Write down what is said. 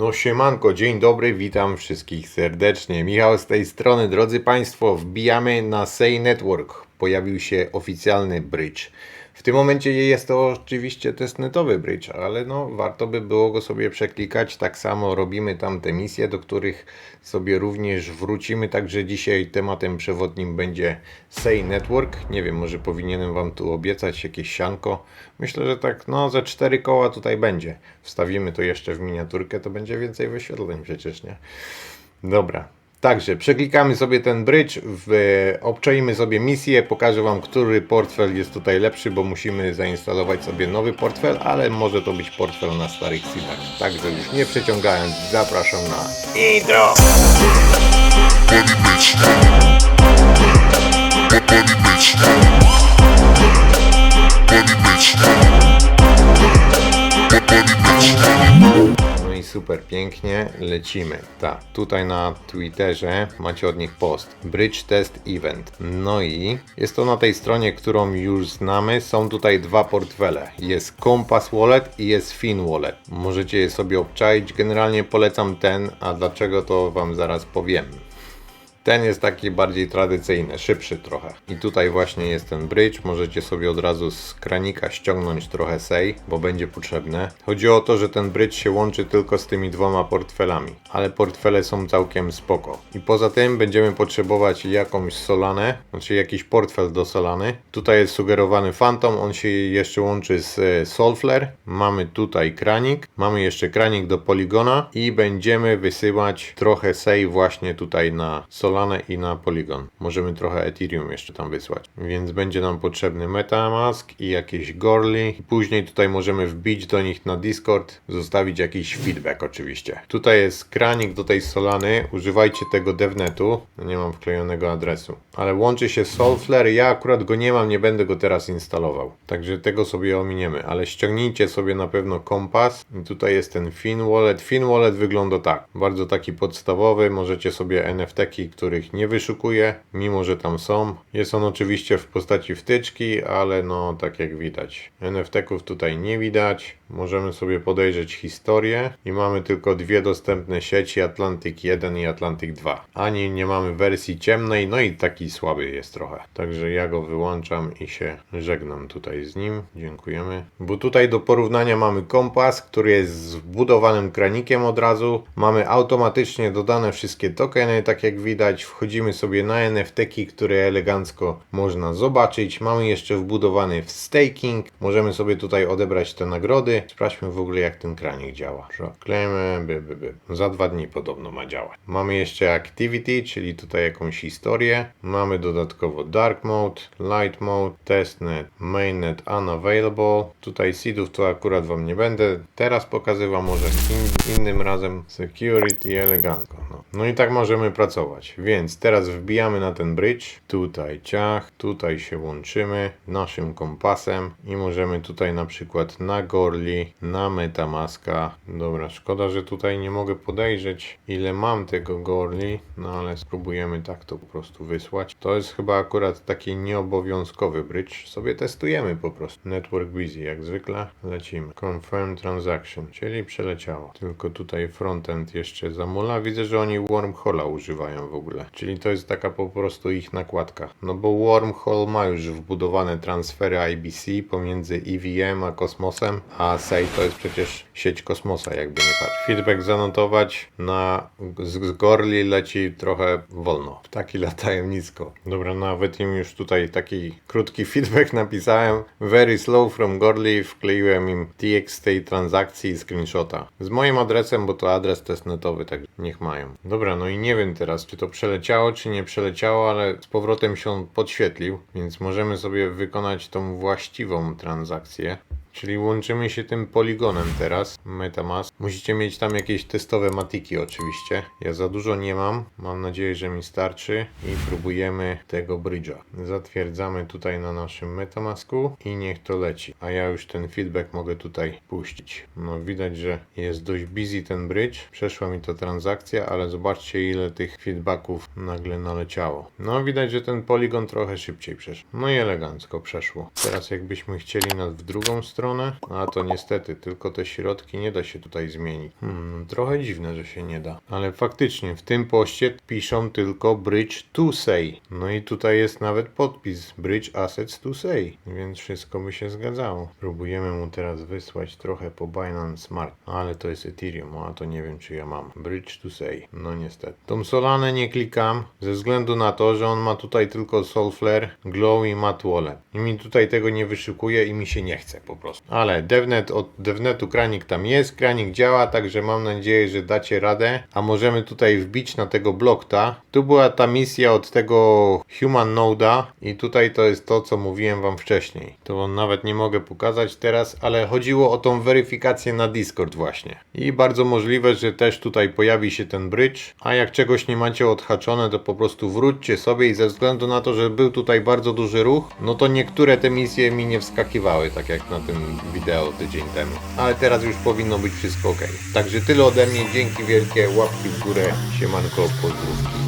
No siemanko, dzień dobry, witam wszystkich serdecznie. Michał z tej strony, drodzy Państwo, wbijamy na Say Network. Pojawił się oficjalny bridge. W tym momencie jest to oczywiście testnetowy bridge, ale no warto by było go sobie przeklikać. Tak samo robimy tam te misje, do których sobie również wrócimy. Także dzisiaj tematem przewodnim będzie Say Network. Nie wiem, może powinienem Wam tu obiecać jakieś sianko. Myślę, że tak no ze cztery koła tutaj będzie. Wstawimy to jeszcze w miniaturkę, to będzie więcej wyświetleń przecież, nie? Dobra. Także przeklikamy sobie ten bridge, w, sobie misję, pokażę Wam, który portfel jest tutaj lepszy, bo musimy zainstalować sobie nowy portfel, ale może to być portfel na starych seedach. Także już nie przeciągając, zapraszam na intro! No i super, pięknie, lecimy. Tak, tutaj na Twitterze macie od nich post. Bridge Test Event. No i jest to na tej stronie, którą już znamy. Są tutaj dwa portfele. Jest Compass Wallet i jest Fin Wallet. Możecie je sobie obczaić. Generalnie polecam ten, a dlaczego to Wam zaraz powiem. Ten jest taki bardziej tradycyjny, szybszy trochę. I tutaj właśnie jest ten bridge. Możecie sobie od razu z kranika ściągnąć trochę sej, bo będzie potrzebne. Chodzi o to, że ten bridge się łączy tylko z tymi dwoma portfelami, ale portfele są całkiem spoko. I poza tym będziemy potrzebować jakąś solanę, znaczy jakiś portfel do solany. Tutaj jest sugerowany Phantom, on się jeszcze łączy z e, Soulflare. Mamy tutaj kranik, mamy jeszcze kranik do Polygona i będziemy wysyłać trochę sej właśnie tutaj na Solanę i na Polygon. Możemy trochę Ethereum jeszcze tam wysłać. Więc będzie nam potrzebny Metamask i jakieś Gorli. Później tutaj możemy wbić do nich na Discord, zostawić jakiś feedback oczywiście. Tutaj jest kranik do tej Solany. Używajcie tego devnetu. Nie mam wklejonego adresu. Ale łączy się Soulflare. Ja akurat go nie mam, nie będę go teraz instalował. Także tego sobie ominiemy. Ale ściągnijcie sobie na pewno kompas. I tutaj jest ten Fin Wallet. Fin Wallet wygląda tak. Bardzo taki podstawowy. Możecie sobie NFT-ki, których nie wyszukuję, mimo że tam są. Jest on oczywiście w postaci wtyczki, ale no tak jak widać. NFT-ków tutaj nie widać. Możemy sobie podejrzeć historię i mamy tylko dwie dostępne sieci, Atlantic 1 i Atlantic 2. Ani nie mamy wersji ciemnej, no i taki słaby jest trochę. Także ja go wyłączam i się żegnam tutaj z nim. Dziękujemy. Bo tutaj do porównania mamy kompas, który jest zbudowanym kranikiem od razu. Mamy automatycznie dodane wszystkie tokeny, tak jak widać. Wchodzimy sobie na NFT-ki, które elegancko można zobaczyć. Mamy jeszcze wbudowany w staking. Możemy sobie tutaj odebrać te nagrody. Sprawdźmy w ogóle jak ten kranik działa. Klejmy, by, by, by. Za dwa dni podobno ma działać. Mamy jeszcze activity, czyli tutaj jakąś historię. Mamy dodatkowo dark mode, light mode, testnet, mainnet unavailable. Tutaj seedów to akurat wam nie będę teraz pokazywał, może in, innym razem. Security elegancko. No. no i tak możemy pracować. Więc teraz wbijamy na ten bridge. Tutaj ciach, tutaj się łączymy naszym kompasem i możemy tutaj na przykład na Gorli, na Metamaska. Dobra, szkoda, że tutaj nie mogę podejrzeć ile mam tego Gorli, no ale spróbujemy tak to po prostu wysłać. To jest chyba akurat taki nieobowiązkowy bridge. Sobie testujemy po prostu. Network busy, jak zwykle lecimy. Confirm transaction, czyli przeleciało. Tylko tutaj frontend jeszcze zamula. Widzę, że oni wormhola używają w ogóle. Czyli to jest taka po prostu ich nakładka. No bo wormhole ma już wbudowane transfery IBC pomiędzy EVM a kosmosem, a SEI to jest przecież sieć kosmosa, jakby nie patrz. Feedback zanotować na z, Gorli leci trochę wolno. Ptaki latają nisko. Dobra, nawet im już tutaj taki krótki feedback napisałem. Very slow from Gorli. Wkleiłem im TX tej transakcji i screenshota. Z moim adresem, bo to adres testnetowy, tak niech mają. Dobra, no i nie wiem teraz, czy to przeleciało, czy nie przeleciało, ale z powrotem się on podświetlił, więc możemy sobie wykonać tą właściwą transakcję. Czyli łączymy się tym poligonem teraz, Metamask. Musicie mieć tam jakieś testowe matiki oczywiście. Ja za dużo nie mam, mam nadzieję, że mi starczy i próbujemy tego bridge'a. Zatwierdzamy tutaj na naszym Metamasku i niech to leci. A ja już ten feedback mogę tutaj puścić. No widać, że jest dość busy ten bridge. Przeszła mi ta transakcja, ale zobaczcie ile tych feedbacków nagle naleciało. No widać, że ten poligon trochę szybciej przeszedł. No i elegancko przeszło. Teraz jakbyśmy chcieli na w drugą stronę stronę? A to niestety, tylko te środki nie da się tutaj zmienić. Hmm, trochę dziwne, że się nie da. Ale faktycznie w tym poście piszą tylko Bridge to Say. No i tutaj jest nawet podpis Bridge Assets to Say, więc wszystko by się zgadzało. Próbujemy mu teraz wysłać trochę po Binance Smart, ale to jest Ethereum, a to nie wiem czy ja mam. Bridge to Say, no niestety. Tą Solanę nie klikam ze względu na to, że on ma tutaj tylko Soulflare, Glow i Matt Wallet. I mi tutaj tego nie wyszukuje i mi się nie chce po prostu. Ale DevNet od DevNetu kranik tam jest, kranik działa, także mam nadzieję, że dacie radę. A możemy tutaj wbić na tego blokta. Tu była ta misja od tego Human Node'a i tutaj to jest to, co mówiłem wam wcześniej. To nawet nie mogę pokazać teraz, ale chodziło o tą weryfikację na Discord właśnie. I bardzo możliwe, że też tutaj pojawi się ten bridge, a jak czegoś nie macie odhaczone, to po prostu wróćcie sobie i ze względu na to, że był tutaj bardzo duży ruch, no to niektóre te misje mi nie wskakiwały, tak jak na tym wideo tydzień temu. Ale teraz już powinno być wszystko ok. Także tyle ode mnie, dzięki wielkie, łapki w górę, siemanko, pozdrówki.